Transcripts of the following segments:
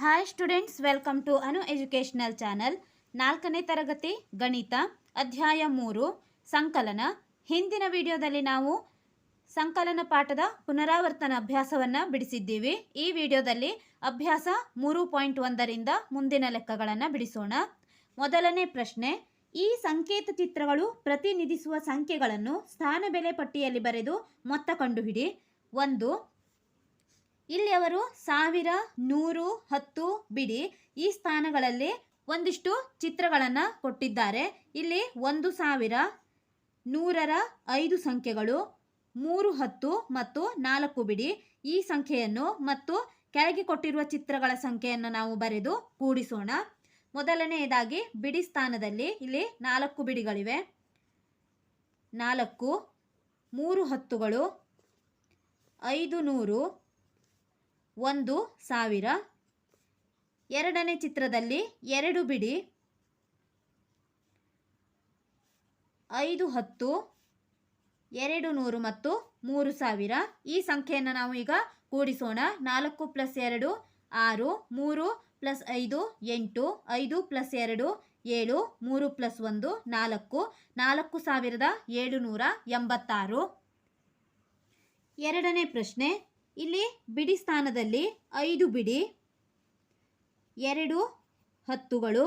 Hi students welcome to Anu educational channel ನಾಲ್ಕನೇ ತರಗತಿ, ಗಣಿತ, ಅಧ್ಯಾಯ ಮೂರು, ಸಂಕಲನ. ಹಿಂದಿನ ವಿಡಿಯೋದಲ್ಲಿ ನಾವು ಸಂಕಲನ ಪಾಠದ ಪುನರಾವರ್ತನ ಅಭ್ಯಾಸವನ್ನು ಬಿಡಿಸಿದ್ದೀವಿ. ಈ ವಿಡಿಯೋದಲ್ಲಿ ಅಭ್ಯಾಸ ಮೂರು ಪಾಯಿಂಟ್ ಒಂದರಿಂದ ಮುಂದಿನ ಲೆಕ್ಕಗಳನ್ನು ಬಿಡಿಸೋಣ. ಮೊದಲನೇ ಪ್ರಶ್ನೆ, ಈ ಸಂಕೇತ ಚಿತ್ರಗಳು ಪ್ರತಿನಿಧಿಸುವ ಸಂಖ್ಯೆಗಳನ್ನು ಸ್ಥಾನ ಬೆಲೆ ಪಟ್ಟಿಯಲ್ಲಿ ಬರೆದು ಮೊತ್ತ ಕಂಡುಹಿಡಿ. ಒಂದು ಇಲ್ಲಿ ಅವರು ಸಾವಿರ, ನೂರು, ಹತ್ತು ಬಿಡಿ ಈ ಸ್ಥಾನಗಳಲ್ಲಿ ಒಂದಿಷ್ಟು ಚಿತ್ರಗಳನ್ನು ಕೊಟ್ಟಿದ್ದಾರೆ. ಇಲ್ಲಿ ಒಂದು ಸಾವಿರ, ನೂರರ ಐದು ಸಂಖ್ಯೆಗಳು, ಮೂರು, ಹತ್ತು ಮತ್ತು ನಾಲ್ಕು ಬಿಡಿ ಈ ಸಂಖ್ಯೆಯನ್ನು ಮತ್ತು ಕೆಳಗೆ ಕೊಟ್ಟಿರುವ ಚಿತ್ರಗಳ ಸಂಖ್ಯೆಯನ್ನು ನಾವು ಬರೆದು ಕೂಡಿಸೋಣ. ಮೊದಲನೆಯದಾಗಿ ಬಿಡಿ ಸ್ಥಾನದಲ್ಲಿ ಇಲ್ಲಿ ನಾಲ್ಕು ಬಿಡಿಗಳಿವೆ. ನಾಲ್ಕು, ಮೂರು, ಹತ್ತುಗಳು, ಐದು, ನೂರು ಒಂದು ಸಾವಿರ. ಎರಡನೇ ಚಿತ್ರದಲ್ಲಿ ಎರಡು ಬಿಡಿ. ಐದು ಹತ್ತು, ಎರಡು ನೂರು ಮತ್ತು ಮೂರು ಸಾವಿರ. ಈ ಸಂಖ್ಯೆಯನ್ನು ನಾವು ಈಗ ಕೂಡಿಸೋಣ. ನಾಲ್ಕು ಪ್ಲಸ್ ಎರಡು, ಆರು, ಮೂರು ಪ್ಲಸ್ ಐದು, ಎಂಟು, ಐದು ಪ್ಲಸ್ ಎರಡು, ಏಳು, ಮೂರು ಪ್ಲಸ್ ಒಂದು, ನಾಲ್ಕು ನಾಲ್ಕು ಸಾವಿರದ ಏಳುನೂರ ಎಂಬತ್ತಾರು. ಎರಡನೇ ಪ್ರಶ್ನೆ ಇಲ್ಲಿ ಬಿಡಿ ಸ್ಥಾನದಲ್ಲಿ ಐದು ಬಿಡಿ, ಎರಡು ಹತ್ತುಗಳು,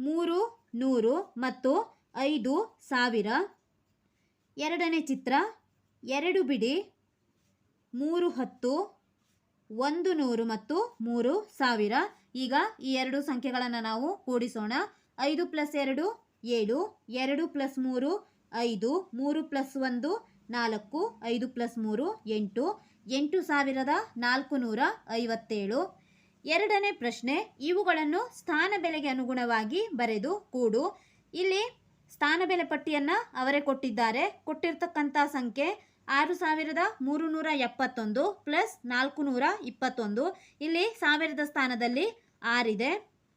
ಮೂರು ನೂರು ಮತ್ತು ಐದು ಸಾವಿರ. ಎರಡನೇ ಚಿತ್ರ, ಎರಡು ಬಿಡಿ, ಮೂರು ಹತ್ತು, ಒಂದು ನೂರು ಮತ್ತು ಮೂರು ಸಾವಿರ. ಈಗ ಈ ಎರಡು ಸಂಖ್ಯೆಗಳನ್ನು ನಾವು ಕೂಡಿಸೋಣ. ಐದು ಪ್ಲಸ್ ಎರಡು, ಏಳು. ಎರಡು ಪ್ಲಸ್ ಮೂರು, ಐದು. ಮೂರು ಪ್ಲಸ್ ಒಂದು, ನಾಲ್ಕು. ಐದು ಪ್ಲಸ್ ಮೂರು, ಎಂಟು. ಎಂಟು ಸಾವಿರದ ನಾಲ್ಕು ನೂರ ಐವತ್ತೇಳು. ಎರಡನೇ ಪ್ರಶ್ನೆ, ಇವುಗಳನ್ನು ಸ್ಥಾನ ಬೆಲೆಗೆ ಅನುಗುಣವಾಗಿ ಬರೆದು ಕೂಡು. ಇಲ್ಲಿ ಸ್ಥಾನ ಬೆಲೆ ಪಟ್ಟಿಯನ್ನು ಅವರೇ ಕೊಟ್ಟಿದ್ದಾರೆ. ಕೊಟ್ಟಿರ್ತಕ್ಕಂಥ ಸಂಖ್ಯೆ ಆರು ಸಾವಿರದ ಮೂರು ನೂರ ಎಪ್ಪತ್ತೊಂದು ಪ್ಲಸ್ ನಾಲ್ಕು ನೂರ ಇಪ್ಪತ್ತೊಂದು. ಇಲ್ಲಿ ಸಾವಿರದ ಸ್ಥಾನದಲ್ಲಿ ಆರಿದೆ.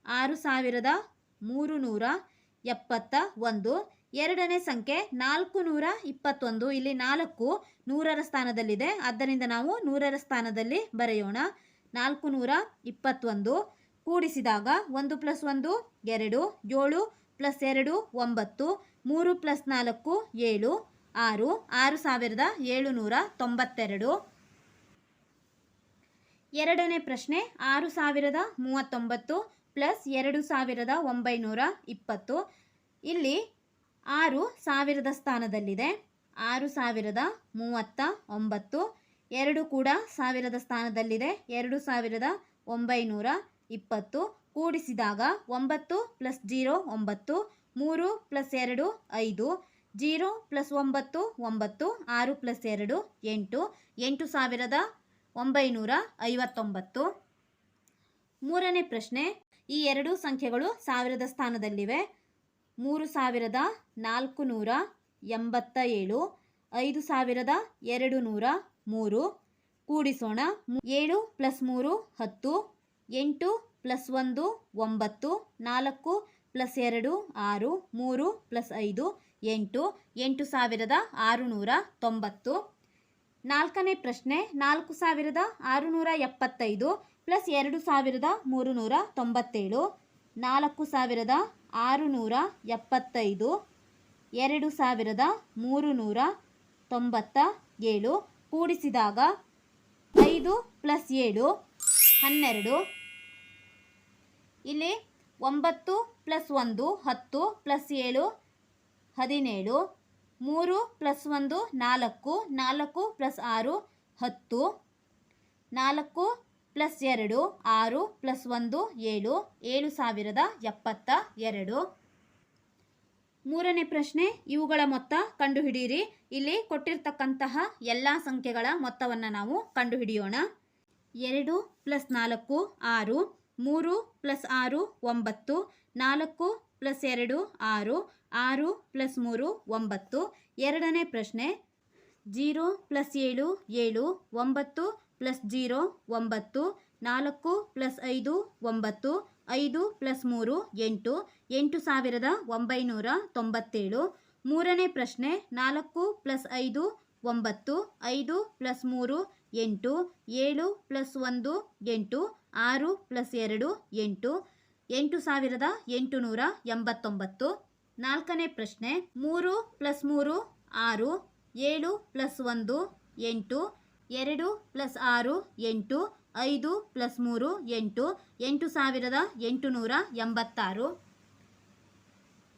ಆರು ಸಾವಿರದ ಮೂರು ನೂರ ಎಪ್ಪತ್ತ ಒಂದು. ಎರಡನೇ ಸಂಖ್ಯೆ ನಾಲ್ಕು ನೂರ ಇಪ್ಪತ್ತೊಂದು ಇಲ್ಲಿ ನಾಲ್ಕು ನೂರರ ಸ್ಥಾನದಲ್ಲಿದೆ. ಆದ್ದರಿಂದ ನಾವು ನೂರರ ಸ್ಥಾನದಲ್ಲಿ ಬರೆಯೋಣ. ನಾಲ್ಕು ನೂರ ಇಪ್ಪತ್ತೊಂದು ಕೂಡಿಸಿದಾಗ ಒಂದು ಪ್ಲಸ್ ಒಂದು, ಎರಡು, ಏಳು, ಪ್ಲಸ್ ಎರಡು, ಒಂಬತ್ತು, ಮೂರು ಪ್ಲಸ್ ನಾಲ್ಕು, ಏಳು, ಆರು ಆರು ಸಾವಿರದ ಏಳುನೂರ ತೊಂಬತ್ತೆರಡು. ಎರಡನೇ ಪ್ರಶ್ನೆ, ಆರು ಸಾವಿರದ ಮೂವತ್ತೊಂಬತ್ತು. ಪ್ಲಸ್ ಎರಡು ಸಾವಿರದ ಒಂಬೈನೂರ ಇಪ್ಪತ್ತು. ಇಲ್ಲಿ ಆರು ಸಾವಿರದ ಸ್ಥಾನದಲ್ಲಿದೆ. ಆರು ಸಾವಿರದ ಮೂವತ್ತ ಒಂಬತ್ತು. ಎರಡು ಕೂಡ ಸಾವಿರದ ಸ್ಥಾನದಲ್ಲಿದೆ. ಎರಡು ಸಾವಿರದ ಒಂಬೈನೂರ ಇಪ್ಪತ್ತು. ಕೂಡಿಸಿದಾಗ ಒಂಬತ್ತು ಪ್ಲಸ್ ಜೀರೋ ಒಂಬತ್ತು, ಮೂರು ಪ್ಲಸ್ ಎರಡು ಐದು, ಜೀರೋ ಪ್ಲಸ್ ಒಂಬತ್ತು ಒಂಬತ್ತು, ಆರು ಪ್ಲಸ್ ಎರಡು ಎಂಟು ಎಂಟು ಸಾವಿರದ ಒಂಬೈನೂರ ಐವತ್ತೊಂಬತ್ತು. ಮೂರನೇ ಪ್ರಶ್ನೆ ಈ ಎರಡು ಸಂಖ್ಯೆಗಳು ಸಾವಿರದ ಸ್ಥಾನದಲ್ಲಿವೆ. ಮೂರು ಸಾವಿರದ ನಾಲ್ಕು ನೂರ ಎಂಬತ್ತ ಏಳು, ಐದು ಸಾವಿರದ ಎರಡು ನೂರ ಮೂರು. ಕೂಡಿಸೋಣ. ಏಳು ಪ್ಲಸ್ ಮೂರು, ಹತ್ತು. ಎಂಟು ಪ್ಲಸ್ ಒಂದು, ಒಂಬತ್ತು. ನಾಲ್ಕು ಪ್ಲಸ್ ಎರಡು, ಆರು. ಮೂರು ಪ್ಲಸ್ ಐದು, ಎಂಟು. ಎಂಟು ಸಾವಿರದ ಆರುನೂರ ತೊಂಬತ್ತು. ನಾಲ್ಕನೇ ಪ್ರಶ್ನೆ, ನಾಲ್ಕು ಸಾವಿರದ ಆರುನೂರ ಎಪ್ಪತ್ತೈದು. ಪ್ಲಸ್ ಎರಡು ಸಾವಿರದ ಮೂರು ನೂರ ತೊಂಬತ್ತೇಳು, ನಾಲ್ಕು ಸಾವಿರದ ಆರುನೂರ ಎಪ್ಪತ್ತೈದು, ಎರಡು ಸಾವಿರದ ಮೂರು ನೂರ ತೊಂಬತ್ತ ಏಳು ಕೂಡಿಸಿದಾಗ ಐದು ಪ್ಲಸ್ ಏಳು, ಹನ್ನೆರಡು. ಇಲ್ಲಿ ಒಂಬತ್ತು ಪ್ಲಸ್ ಒಂದು ಹತ್ತು ಪ್ಲಸ್ ಏಳು, ಹದಿನೇಳು. ಮೂರು ಪ್ಲಸ್ ಒಂದು ನಾಲ್ಕು ನಾಲ್ಕು ಪ್ಲಸ್ ಆರು ಹತ್ತು. ನಾಲ್ಕು ಪ್ಲಸ್ ಎರಡು, ಆರು, ಪ್ಲಸ್ ಒಂದು, ಏಳು ಏಳು ಸಾವಿರದ ಎಪ್ಪತ್ತ ಎರಡು. ಮೂರನೇ ಪ್ರಶ್ನೆ, ಇವುಗಳ ಮೊತ್ತ ಕಂಡುಹಿಡಿಯಿರಿ. ಇಲ್ಲಿ ಕೊಟ್ಟಿರ್ತಕ್ಕಂತಹ ಎಲ್ಲ ಸಂಖ್ಯೆಗಳ ಮೊತ್ತವನ್ನು ನಾವು ಕಂಡುಹಿಡಿಯೋಣ. ಎರಡು ಪ್ಲಸ್ ನಾಲ್ಕು, ಆರು. ಮೂರು ಪ್ಲಸ್ ಆರು, ಒಂಬತ್ತು. ನಾಲ್ಕು ಪ್ಲಸ್ ಎರಡು, ಆರು. ಆರು ಪ್ಲಸ್ ಮೂರು, ಒಂಬತ್ತು. ಎರಡನೇ ಪ್ರಶ್ನೆ, ಜೀರೋ ಪ್ಲಸ್ ಏಳು ಏಳು. ಒಂಬತ್ತು ಪ್ಲಸ್ ಜೀರೋ ಒಂಬತ್ತು, ನಾಲ್ಕು ಪ್ಲಸ್ ಐದು ಒಂಬತ್ತು, ಐದು ಪ್ಲಸ್ ಮೂರು ಎಂಟು ಎಂಟು ಸಾವಿರದ ಒಂಬೈನೂರ ತೊಂಬತ್ತೇಳು. ಮೂರನೇ ಪ್ರಶ್ನೆ, ನಾಲ್ಕು ಪ್ಲಸ್ ಐದು ಒಂಬತ್ತು, ಐದು ಪ್ಲಸ್ ಮೂರು ಎಂಟು, ಏಳು ಪ್ಲಸ್ ಒಂದು ಎಂಟು, ಆರು ಪ್ಲಸ್ ಎರಡು ಎಂಟು ಎಂಟು ಸಾವಿರದ ಎಂಟುನೂರ ಎಂಬತ್ತೊಂಬತ್ತು. ನಾಲ್ಕನೇ ಪ್ರಶ್ನೆ, ಮೂರು ಪ್ಲಸ್ ಮೂರು ಆರು, ಏಳು ಪ್ಲಸ್ ಒಂದು ಎಂಟು ಎರಡು ಪ್ಲಸ್ ಆರು, ಎಂಟು, ಐದು ಪ್ಲಸ್ ಮೂರು, ಎಂಟು ಎಂಟು ಸಾವಿರದ ಎಂಟುನೂರ ಎಂಬತ್ತಾರು.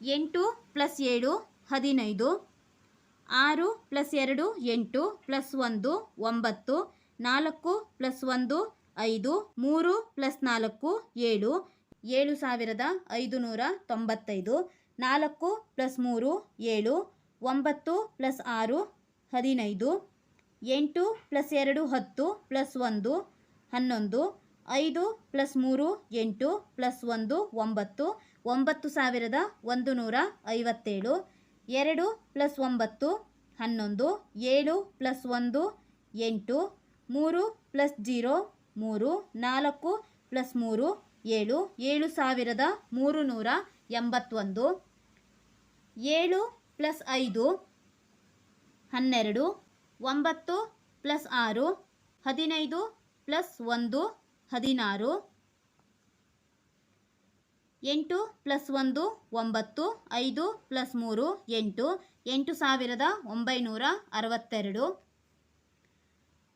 ಎಂಟು ಪ್ಲಸ್ ಏಳು, ಹದಿನೈದು. ಆರು ಪ್ಲಸ್ ಎರಡು, ಎಂಟು ಪ್ಲಸ್ ಒಂದು, ಒಂಬತ್ತು. ನಾಲ್ಕು ಪ್ಲಸ್ ಒಂದು, ಐದು. ಮೂರು ಪ್ಲಸ್ ನಾಲ್ಕು, ಏಳು. ಏಳು ಸಾವಿರದ ಐದುನೂರ ತೊಂಬತ್ತೈದು. ನಾಲ್ಕು ಪ್ಲಸ್ ಮೂರು, ಏಳು. ಒಂಬತ್ತು ಪ್ಲಸ್ ಆರು, ಹದಿನೈದು. ಎಂಟು ಪ್ಲಸ್ ಎರಡು ಹತ್ತು ಪ್ಲಸ್ ಒಂದು ಹನ್ನೊಂದು ಐದು ಪ್ಲಸ್ ಮೂರು ಎಂಟು ಪ್ಲಸ್ ಒಂದು ಒಂಬತ್ತು ಒಂಬತ್ತು ಸಾವಿರದ ಒಂದು ನೂರ ಐವತ್ತೇಳು ಎರಡು ಪ್ಲಸ್ ಒಂಬತ್ತು ಹನ್ನೊಂದು ಏಳು ಪ್ಲಸ್ ಒಂದು ಎಂಟು ಮೂರು ಪ್ಲಸ್ ಜೀರೋ ಮೂರು ನಾಲ್ಕು ಪ್ಲಸ್ ಮೂರು ಏಳು ಏಳು ಸಾವಿರದ ಮೂರು ನೂರ ಎಂಬತ್ತೊಂದು ಏಳು ಪ್ಲಸ್ ಐದು ಹನ್ನೆರಡು ಒಂಬತ್ತು ಪ್ಲಸ್ ಆರು, ಹದಿನೈದು ಪ್ಲಸ್ ಒಂದು, ಹದಿನಾರು. ಎಂಟು ಪ್ಲಸ್ ಒಂದು, ಒಂಬತ್ತು. ಐದು ಪ್ಲಸ್ ಮೂರು, ಎಂಟು. ಎಂಟು ಸಾವಿರದ ಒಂಬೈನೂರ ಅರವತ್ತೆರಡು.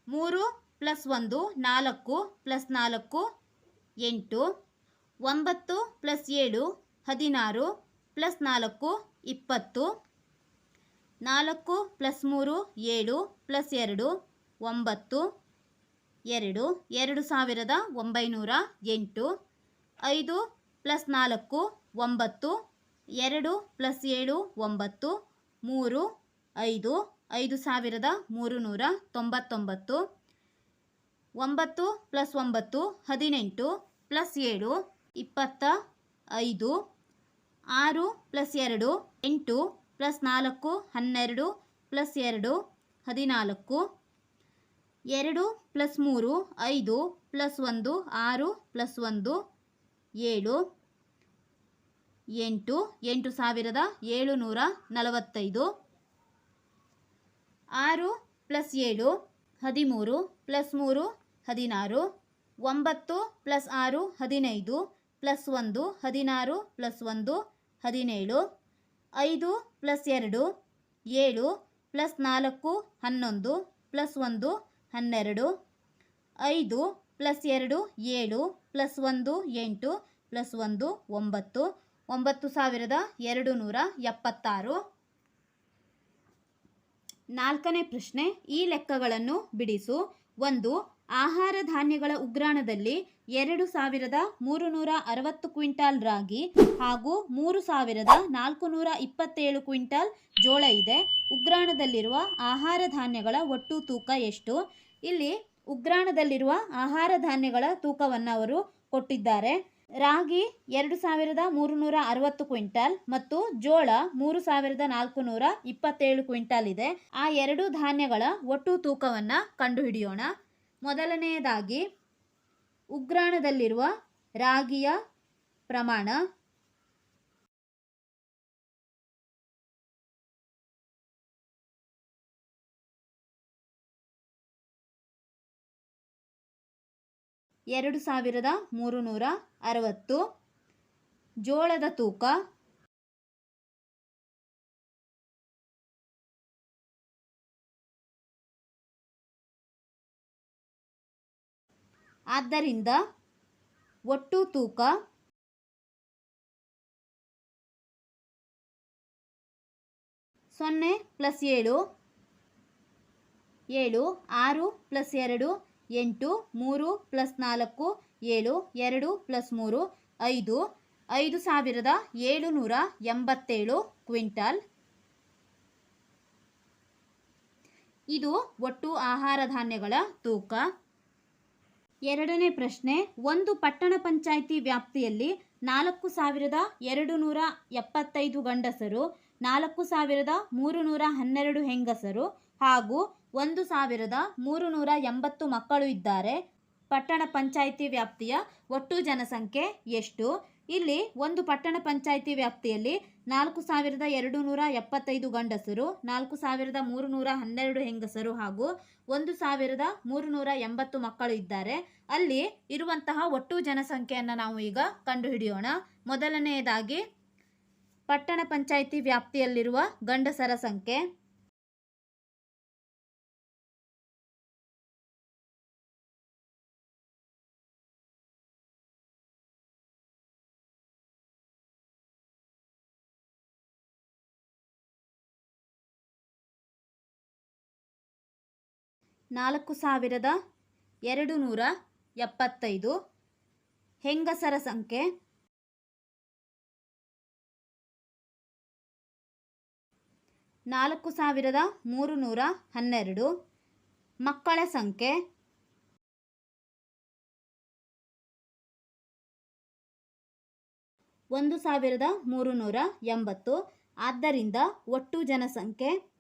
ಮೂರು ಪ್ಲಸ್ ಒಂದು, ನಾಲ್ಕು ಪ್ಲಸ್ ನಾಲ್ಕು, ಎಂಟು. ಒಂಬತ್ತು ಪ್ಲಸ್ ಏಳು, ಹದಿನಾರು. ಪ್ಲಸ್ ನಾಲ್ಕು, ಇಪ್ಪತ್ತು. ನಾಲ್ಕು ಪ್ಲಸ್ ಮೂರು ಏಳು ಪ್ಲಸ್ ಎರಡು ಒಂಬತ್ತು ಎರಡು ಎರಡು ಸಾವಿರದ ಒಂಬೈನೂರ ಎಂಟು. ಐದು ಪ್ಲಸ್ ನಾಲ್ಕು ಒಂಬತ್ತು, ಎರಡು ಪ್ಲಸ್ ಏಳು ಒಂಬತ್ತು, ಮೂರು ಐದು ಐದು ಸಾವಿರದ ಮೂರು ನೂರ ತೊಂಬತ್ತೊಂಬತ್ತು. ಒಂಬತ್ತು ಪ್ಲಸ್ ಒಂಬತ್ತು ಹದಿನೆಂಟು ಪ್ಲಸ್ ಏಳು ಇಪ್ಪತ್ತ ಐದು, ಆರು ಪ್ಲಸ್ ಎರಡು ಎಂಟು. ಪ್ಲಸ್ ನಾಲ್ಕು, ಹನ್ನೆರಡು, ಪ್ಲಸ್ ಎರಡು, ಹದಿನಾಲ್ಕು. ಎರಡು ಪ್ಲಸ್ ಮೂರು, ಐದು, ಪ್ಲಸ್ ಒಂದು, ಆರು, ಪ್ಲಸ್ ಒಂದು, ಏಳು. ಎಂಟು ಎಂಟು ಸಾವಿರದ ಏಳು ನೂರ ನಲವತ್ತೈದು. ಆರು ಪ್ಲಸ್ ಏಳು, ಹದಿಮೂರು, ಪ್ಲಸ್ ಮೂರು, ಹದಿನಾರು. ಒಂಬತ್ತು ಪ್ಲಸ್ ಆರು, ಹದಿನೈದು. ಪ್ಲಸ್ ಒಂದು, ಹದಿನಾರು, ಪ್ಲಸ್ ಒಂದು, ಹದಿನೇಳು. ಐದು ಪ್ಲಸ್ ಎರಡು, ಏಳು ಪ್ಲಸ್ ನಾಲ್ಕು, ಹನ್ನೊಂದು ಪ್ಲಸ್ ಒಂದು, ಹನ್ನೆರಡು. ಐದು ಪ್ಲಸ್ ಎರಡು, ಏಳು ಪ್ಲಸ್ ಒಂದು, ಎಂಟು ಪ್ಲಸ್ ಒಂದು, ಒಂಬತ್ತು. ಒಂಬತ್ತು ಸಾವಿರದ ಎರಡು ನೂರ ಎಪ್ಪತ್ತಾರು. ನಾಲ್ಕನೇ ಪ್ರಶ್ನೆ, ಈ ಲೆಕ್ಕಗಳನ್ನು ಬಿಡಿಸು. ಒಂದು ಆಹಾರ ಧಾನ್ಯಗಳ ಉಗ್ರಾಣದಲ್ಲಿ ಎರಡು ಸಾವಿರದ ಮೂರು ನೂರ ಅರವತ್ತು ಕ್ವಿಂಟಾಲ್ ರಾಗಿ ಹಾಗೂ ಮೂರು ಸಾವಿರದ ನಾಲ್ಕು ನೂರ ಇಪ್ಪತ್ತೇಳು ಕ್ವಿಂಟಾಲ್ ಜೋಳ ಇದೆ. ಉಗ್ರಾಣದಲ್ಲಿರುವ ಆಹಾರ ಧಾನ್ಯಗಳ ಒಟ್ಟು ತೂಕ ಎಷ್ಟು? ಇಲ್ಲಿ ಉಗ್ರಾಣದಲ್ಲಿರುವ ಆಹಾರ ಧಾನ್ಯಗಳ ತೂಕವನ್ನು ಅವರು ಕೊಟ್ಟಿದ್ದಾರೆ. ರಾಗಿ ಎರಡು ಸಾವಿರದ ಮೂರು ನೂರ ಅರವತ್ತು ಕ್ವಿಂಟಾಲ್ ಮತ್ತು ಜೋಳ ಮೂರು ಸಾವಿರದ ನಾಲ್ಕು ನೂರ ಇಪ್ಪತ್ತೇಳು ಕ್ವಿಂಟಾಲ್ ಇದೆ. ಆ ಎರಡು ಧಾನ್ಯಗಳ ಒಟ್ಟು ತೂಕವನ್ನು ಕಂಡುಹಿಡಿಯೋಣ. ಮೊದಲನೆಯದಾಗಿ ಉಗ್ರಾಣದಲ್ಲಿರುವ ರಾಗಿಯ ಪ್ರಮಾಣ. ಎರಡು ಸಾವಿರದ ಮೂರು ನೂರ ಅರವತ್ತು. ಜೋಳದ ತೂಕ ಆದ್ದರಿಂದ ಒಟ್ಟು ತೂಕ ಸೊನ್ನೆ ಪ್ಲಸ್ ಏಳು ಏಳು, ಆರು ಪ್ಲಸ್ ಎರಡು, ಎಂಟು, ಮೂರು ಪ್ಲಸ್ ನಾಲ್ಕು, ಏಳು, ಎರಡು ಪ್ಲಸ್ ಮೂರು, ಐದು ಐದು ಸಾವಿರದ ಏಳುನೂರ ಎಂಬತ್ತೇಳು ಕ್ವಿಂಟಾಲ್. ಇದು ಒಟ್ಟು ಆಹಾರ ಧಾನ್ಯಗಳ ತೂಕ. ಎರಡನೇ ಪ್ರಶ್ನೆ, ಒಂದು ಪಟ್ಟಣ ಪಂಚಾಯಿತಿ ವ್ಯಾಪ್ತಿಯಲ್ಲಿ ನಾಲ್ಕು ಸಾವಿರದ ಎರಡು ನೂರ ಎಪ್ಪತ್ತೈದು ಗಂಡಸರು, ನಾಲ್ಕು ಸಾವಿರದ ಮೂರು ನೂರ ಹನ್ನೆರಡು ಹೆಂಗಸರು ಹಾಗೂ ಒಂದು ಸಾವಿರದ ಮೂರು ನೂರ ಎಂಬತ್ತು ಮಕ್ಕಳು ಇದ್ದಾರೆ. ಪಟ್ಟಣ ಪಂಚಾಯಿತಿ ವ್ಯಾಪ್ತಿಯ ಒಟ್ಟು ಜನಸಂಖ್ಯೆ ಎಷ್ಟು? ಇಲ್ಲಿ ಒಂದು ಪಟ್ಟಣ ಪಂಚಾಯಿತಿ ವ್ಯಾಪ್ತಿಯಲ್ಲಿ ನಾಲ್ಕು ಸಾವಿರದ ಎರಡು ನೂರ ಎಪ್ಪತ್ತೈದು ಗಂಡಸರು, ನಾಲ್ಕು ಸಾವಿರದ ಮೂರು ನೂರ ಹನ್ನೆರಡು ಹೆಂಗಸರು ಹಾಗೂ ಒಂದು ಸಾವಿರದ ಮೂರು ನೂರ ಎಂಬತ್ತು ಮಕ್ಕಳು ಇದ್ದಾರೆ. ಅಲ್ಲಿ ಇರುವಂತಹ ಒಟ್ಟು ಜನಸಂಖ್ಯೆಯನ್ನು ನಾವು ಈಗ ಕಂಡುಹಿಡಿಯೋಣ. ಮೊದಲನೆಯದಾಗಿ, ಪಟ್ಟಣ ಪಂಚಾಯಿತಿ ವ್ಯಾಪ್ತಿಯಲ್ಲಿರುವ ಗಂಡಸರ ಸಂಖ್ಯೆ. ನಾಲ್ಕು ಸಾವಿರದ ಎರಡು ನೂರ ಎಪ್ಪತ್ತೈದು. ಹೆಂಗಸರ ಸಂಖ್ಯೆ? ನಾಲ್ಕು ಸಾವಿರದ ಮೂರು ನೂರ ಹನ್ನೆರಡು. ಮಕ್ಕಳ ಸಂಖ್ಯೆ? ಒಂದು ಸಾವಿರದ ಮೂರು ನೂರ ಎಂಬತ್ತು. ಆದ್ದರಿಂದ ಒಟ್ಟು ಜನಸಂಖ್ಯೆ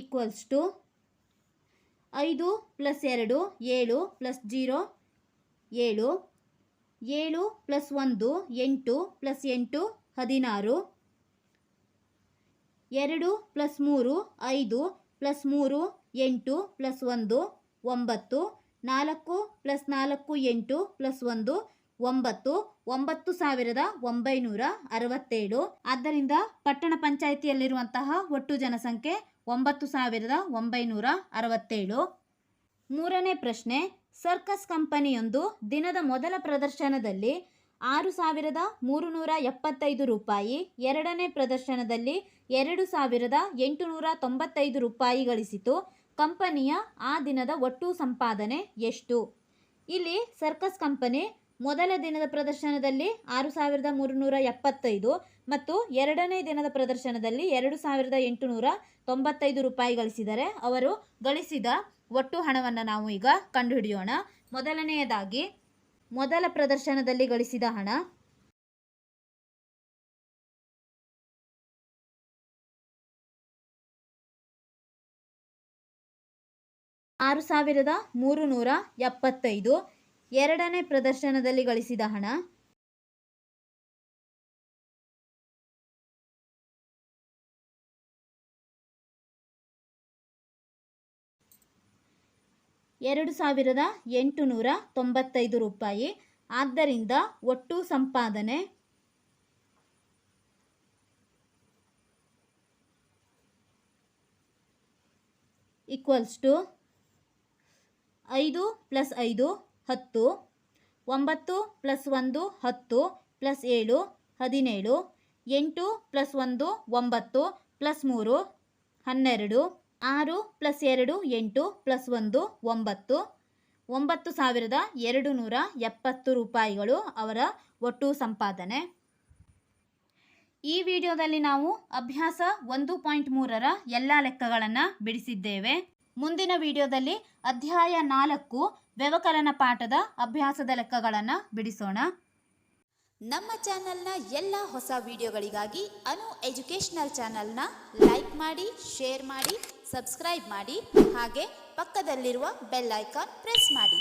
ಈಕ್ವಲ್ಸ್ ಟು ಐದು ಪ್ಲಸ್ ಎರಡು, ಏಳು ಪ್ಲಸ್ ಜೀರೋ ಏಳು ಏಳು ಪ್ಲಸ್ ಒಂದು, ಎಂಟು ಪ್ಲಸ್ ಎಂಟು, ಹದಿನಾರು, ಎರಡು ಪ್ಲಸ್ ಮೂರು, ಐದು ಪ್ಲಸ್ ಮೂರು, ಎಂಟು ಪ್ಲಸ್ ಒಂದು, ಒಂಬತ್ತು, ನಾಲ್ಕು ಪ್ಲಸ್ ನಾಲ್ಕು, ಎಂಟು ಪ್ಲಸ್ ಒಂದು ಒಂಬತ್ತು ಒಂಬತ್ತು ಸಾವಿರದ ಒಂಬೈನೂರ ಅರವತ್ತೇಳು. ಆದ್ದರಿಂದ ಪಟ್ಟಣ ಪಂಚಾಯಿತಿಯಲ್ಲಿರುವಂತಹ ಒಟ್ಟು ಜನಸಂಖ್ಯೆ ಒಂಬತ್ತು ಸಾವಿರದ ಒಂಬೈನೂರ ಅರವತ್ತೇಳು. ಮೂರನೇ ಪ್ರಶ್ನೆ, ಸರ್ಕಸ್ ಕಂಪನಿಯೊಂದು ದಿನದ ಮೊದಲ ಪ್ರದರ್ಶನದಲ್ಲಿ ಆರು ಸಾವಿರದ ಮೂರು ನೂರ ಎಪ್ಪತ್ತೈದು ರೂಪಾಯಿ, ಎರಡನೇ ಪ್ರದರ್ಶನದಲ್ಲಿ ಎರಡು ಸಾವಿರದ ಎಂಟುನೂರ ತೊಂಬತ್ತೈದು ರೂಪಾಯಿ ಗಳಿಸಿತು. ಕಂಪನಿಯ ಆ ದಿನದ ಒಟ್ಟು ಸಂಪಾದನೆ ಎಷ್ಟು? ಇಲ್ಲಿ ಸರ್ಕಸ್ ಕಂಪನಿ ಮೊದಲ ದಿನದ ಪ್ರದರ್ಶನದಲ್ಲಿ ಆರು ಸಾವಿರದ ಮೂರುನೂರ ಎಪ್ಪತ್ತೈದು ಮತ್ತು ಎರಡನೇ ದಿನದ ಪ್ರದರ್ಶನದಲ್ಲಿ ಎರಡು ಸಾವಿರದ ಎಂಟುನೂರ ತೊಂಬತ್ತೈದು ರೂಪಾಯಿ ಗಳಿಸಿದರೆ ಅವರು ಗಳಿಸಿದ ಒಟ್ಟು ಹಣವನ್ನು ನಾವು ಈಗ ಕಂಡುಹಿಡಿಯೋಣ. ಮೊದಲನೆಯದಾಗಿ, ಮೊದಲ ಪ್ರದರ್ಶನದಲ್ಲಿ ಗಳಿಸಿದ ಹಣ. ಆರು ಸಾವಿರದ ಮೂರು ನೂರ ಎಪ್ಪತ್ತೈದು. ಎರಡನೇ ಪ್ರದರ್ಶನದಲ್ಲಿ ಗಳಿಸಿದ ಹಣ. ಎರಡು ಸಾವಿರದ ಎಂಟುನೂರ ತೊಂಬತ್ತೈದು ರೂಪಾಯಿ. ಆದ್ದರಿಂದ ಒಟ್ಟು ಸಂಪಾದನೆ ಈಕ್ವಲ್ಸ್ ಟು ಐದು ಪ್ಲಸ್ ಐದು ಹತ್ತು, ಒಂಬತ್ತು ಪ್ಲಸ್ ಒಂದು ಹತ್ತು ಪ್ಲಸ್ ಏಳು ಹದಿನೇಳು, ಎಂಟು ಪ್ಲಸ್ ಒಂದು ಒಂಬತ್ತು ಪ್ಲಸ್ ಮೂರು ಹನ್ನೆರಡು, ಆರು ಪ್ಲಸ್ ಎರಡು ಎಂಟು ಪ್ಲಸ್ ಒಂದು ಒಂಬತ್ತು. ಒಂಬತ್ತು ಸಾವಿರದ ಎರಡು ನೂರ ಎಪ್ಪತ್ತು ರೂಪಾಯಿಗಳು ಅವರ ಒಟ್ಟು ಸಂಪಾದನೆ. ಈ ವಿಡಿಯೋದಲ್ಲಿ ನಾವು ಅಭ್ಯಾಸ ಒಂದು ಪಾಯಿಂಟ್ ಮೂರರ ಎಲ್ಲ ಲೆಕ್ಕಗಳನ್ನು ಬಿಡಿಸಿದ್ದೇವೆ. ಮುಂದಿನ ವಿಡಿಯೋದಲ್ಲಿ ಅಧ್ಯಾಯ ನಾಲ್ಕು, ವ್ಯವಕಲನ ಪಾಠದ ಅಭ್ಯಾಸದ ಲೆಕ್ಕಗಳನ್ನು ಬಿಡಿಸೋಣ. ನಮ್ಮ ಚಾನೆಲ್ನ ಎಲ್ಲ ಹೊಸ ವಿಡಿಯೋಗಳಿಗಾಗಿ ಅನು ಎಜುಕೇಷನಲ್ ಚಾನೆಲ್ನ ಲೈಕ್ ಮಾಡಿ, ಶೇರ್ ಮಾಡಿ, ಸಬ್ಸ್ಕ್ರೈಬ್ ಮಾಡಿ, ಹಾಗೆ ಪಕ್ಕದಲ್ಲಿರುವ ಬೆಲ್ ಐಕಾನ್ ಪ್ರೆಸ್ ಮಾಡಿ.